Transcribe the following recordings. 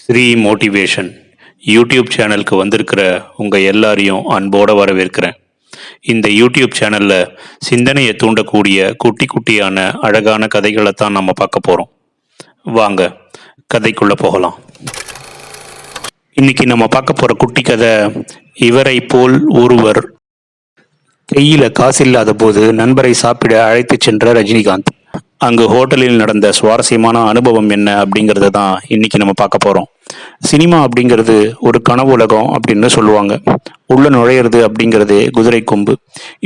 Sri motivation YouTube சேனலுக்கு வந்திருக்கிற உங்கள் எல்லாரையும் அன்போடு வரவேற்கிறேன். இந்த யூடியூப் சேனலில் சிந்தனையை தூண்டக்கூடிய குட்டி குட்டியான அழகான கதைகளை தான் நம்ம பார்க்க போகிறோம் வாங்க கதைக்குள்ளே போகலாம். இன்னைக்கு நம்ம பார்க்க போகிற குட்டி கதை இவரை போல் ஒருவர் கையில் காசு இல்லாத போது நண்பரை சாப்பிட அழைத்துச் சென்ற ரஜினிகாந்த். அங்கு ஹோட்டலில் நடந்த சுவாரஸ்யமான அனுபவம் என்ன அப்படிங்கிறத தான் இன்னைக்கு நம்ம பார்க்க போகிறோம் சினிமா அப்படிங்கிறது ஒரு கனவு உலகம் அப்படின்னு சொல்லுவாங்க. உள்ள நுழையிறது அப்படிங்கிறதே குதிரை கொம்பு.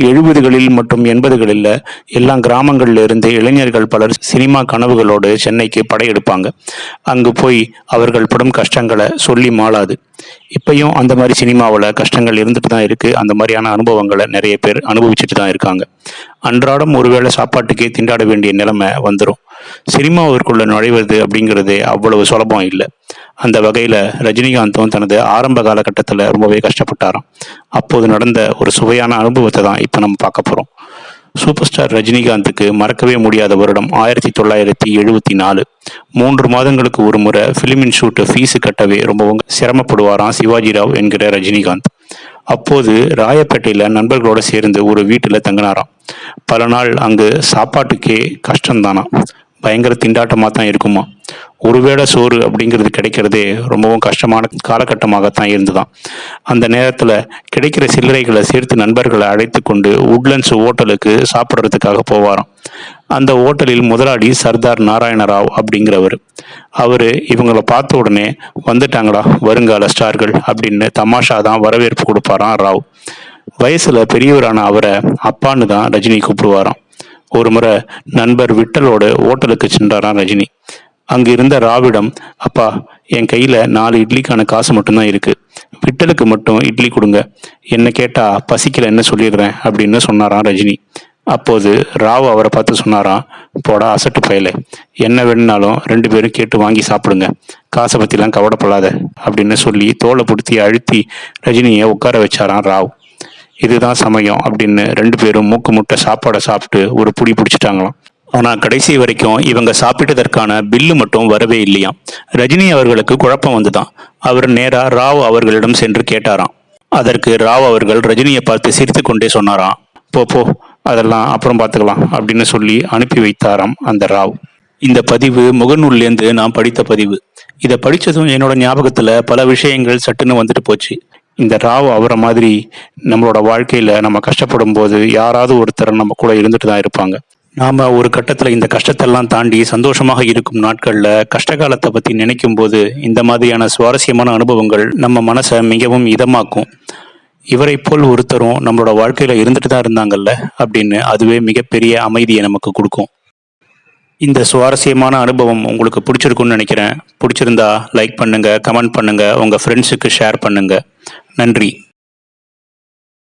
எழுபதுகளில் மற்றும் எண்பதுகளில் எல்லா கிராமங்கள்ல இருந்து இளைஞர்கள் பலர் சினிமா கனவுகளோடு சென்னைக்கு படையெடுப்பாங்க அங்கு போய் அவர்கள் படும் கஷ்டங்களை சொல்லி மாளாது. இப்பயும் அந்த மாதிரி சினிமாவில் கஷ்டங்கள் இருந்துட்டு தான் இருக்கு. அந்த மாதிரியான அனுபவங்களை நிறைய பேர் அனுபவிச்சுட்டு தான் இருக்காங்க. அன்றாடம் ஒருவேளை சாப்பாட்டுக்கே திண்டாட வேண்டிய நிலைமை வந்துடும் சினிமாவிற்குள்ள நுழைவது அப்படிங்கிறது அவ்வளவு சுலபம் இல்லை. அந்த வகையில் ரஜினிகாந்தும் தனது ஆரம்ப காலகட்டத்தில் ரொம்பவே கஷ்டப்பட்டாராம். அப்போது நடந்த ஒரு சுவையான அனுபவத்தை தான் இப்போ நம்ம பார்க்க போகிறோம் சூப்பர் ஸ்டார் ரஜினிகாந்துக்கு மறக்கவே முடியாத வருடம் ஆயிரத்தி தொள்ளாயிரத்தி எழுபத்தி நாலு. மூன்று மாதங்களுக்கு ஒரு முறை ஃபிலிமின் ஷூட்டு ஃபீஸு கட்டவே ரொம்பவும் சிரமப்படுவாராம் சிவாஜி ராவ் என்கிற ரஜினிகாந்த். அப்போது ராயப்பேட்டையில் நண்பர்களோடு சேர்ந்து ஒரு வீட்டில் தங்கினாராம். பல நாள் அங்கு சாப்பாட்டுக்கே கஷ்டம்தானா பயங்கர திண்டாட்டமாக தான் இருக்குமா ஒருவேளை சோறு அப்படிங்கிறது கிடைக்கிறதே ரொம்பவும் கஷ்டமான காலகட்டமாகத்தான் இருந்துதான். அந்த நேரத்தில் கிடைக்கிற சில்லறைகளை சேர்த்து நண்பர்களை அழைத்து கொண்டு உட்லண்ட்ஸ் ஹோட்டலுக்கு சாப்பிட்றதுக்காக போவாராம். அந்த ஹோட்டலில் முதலாளி சர்தார் நாராயண ராவ் அப்படிங்கிறவர். அவர் இவங்களை பார்த்த உடனே வந்துட்டாங்களா வருங்கால ஸ்டார்கள் அப்படின்னு தமாஷா தான் வரவேற்பு கொடுப்பாராம் ராவ். வயசில் பெரியவரான அவரை அப்பான்னு தான் ரஜினி கூப்பிடுவாராம். ஒரு முறை நண்பர் விட்டலோடு ஹோட்டலுக்கு சென்றாராம் ரஜினி. அங்கு இருந்த ராவிடம் அப்பா என் கையில் நாலு இட்லிக்கான காசு மட்டும்தான் இருக்கு. விட்டலுக்கு மட்டும் இட்லி கொடுங்க. என்ன கேட்டா பசிக்கல என்ன சொல்லிடுறேன் அப்படின்னு சொன்னாராம் ரஜினி. அப்போது ராவ் அவரை பார்த்து சொன்னாராம் போடா அசட்டு பயல. என்ன வேணுனாலும் ரெண்டு பேரும் கேட்டு வாங்கி சாப்பிடுங்க. காசை பற்றிலாம் கவலைப்படாத அப்படின்னு சொல்லி தோலை பிடித்தி அழுத்தி ரஜினியை உட்கார வச்சாராம் ராவ். இதுதான் சமயம் அப்படின்னு ரெண்டு பேரும் மூக்கு முட்டை சாப்பாடை சாப்பிட்டு ஒரு புடி பிடிச்சிட்டாங்களாம். ஆனால் கடைசி வரைக்கும் இவங்க சாப்பிட்டதற்கான பில்லு மட்டும் வரவே இல்லையாம் ரஜினி அவர்களுக்கு குழப்பம் வந்துதான். அவர் நேரா ராவ் அவர்களிடம் சென்று கேட்டாராம். அதற்கு ராவ் அவர்கள் ரஜினியை பார்த்து சிரித்து கொண்டே சொன்னாராம். போ போ அதெல்லாம் அப்புறம் பார்த்துக்கலாம் அப்படின்னு சொல்லி அனுப்பி வைத்தாராம் அந்த ராவ். இந்த பதிவு முகநூல்லேருந்து நான் படித்த பதிவு. இதை படித்ததும் என்னோட ஞாபகத்தில் பல விஷயங்கள் சட்டுன்னு வந்துட்டு போச்சு. இந்த ராவ் அவரை மாதிரி நம்மளோட வாழ்க்கையில் நம்ம கஷ்டப்படும் போது யாராவது ஒருத்தர் நம்ம கூட இருந்துட்டு தான் இருப்பாங்க. நாம் ஒரு கட்டத்தில் இந்த கஷ்டத்தெல்லாம் தாண்டி சந்தோஷமாக இருக்கும் நாட்களில் கஷ்டகாலத்தை பற்றி நினைக்கும் போது இந்த மாதிரியான சுவாரஸ்யமான அனுபவங்கள் நம்ம மனசை மிகவும் இதமாக்கும். இவரை போல் ஒருத்தரும் நம்மளோட வாழ்க்கையில் இருந்துட்டு தான் இருந்தாங்கல்ல அப்படின்னு அதுவே மிகப்பெரிய அமைதியை நமக்கு கொடுக்கும். இந்த சுவாரஸ்யமான அனுபவம் உங்களுக்கு பிடிச்சிருக்குன்னு நினைக்கிறேன். பிடிச்சிருந்தா லைக் பண்ணுங்கள் கமெண்ட் பண்ணுங்கள் உங்கள் ஃப்ரெண்ட்ஸுக்கு ஷேர் பண்ணுங்கள் நன்றி.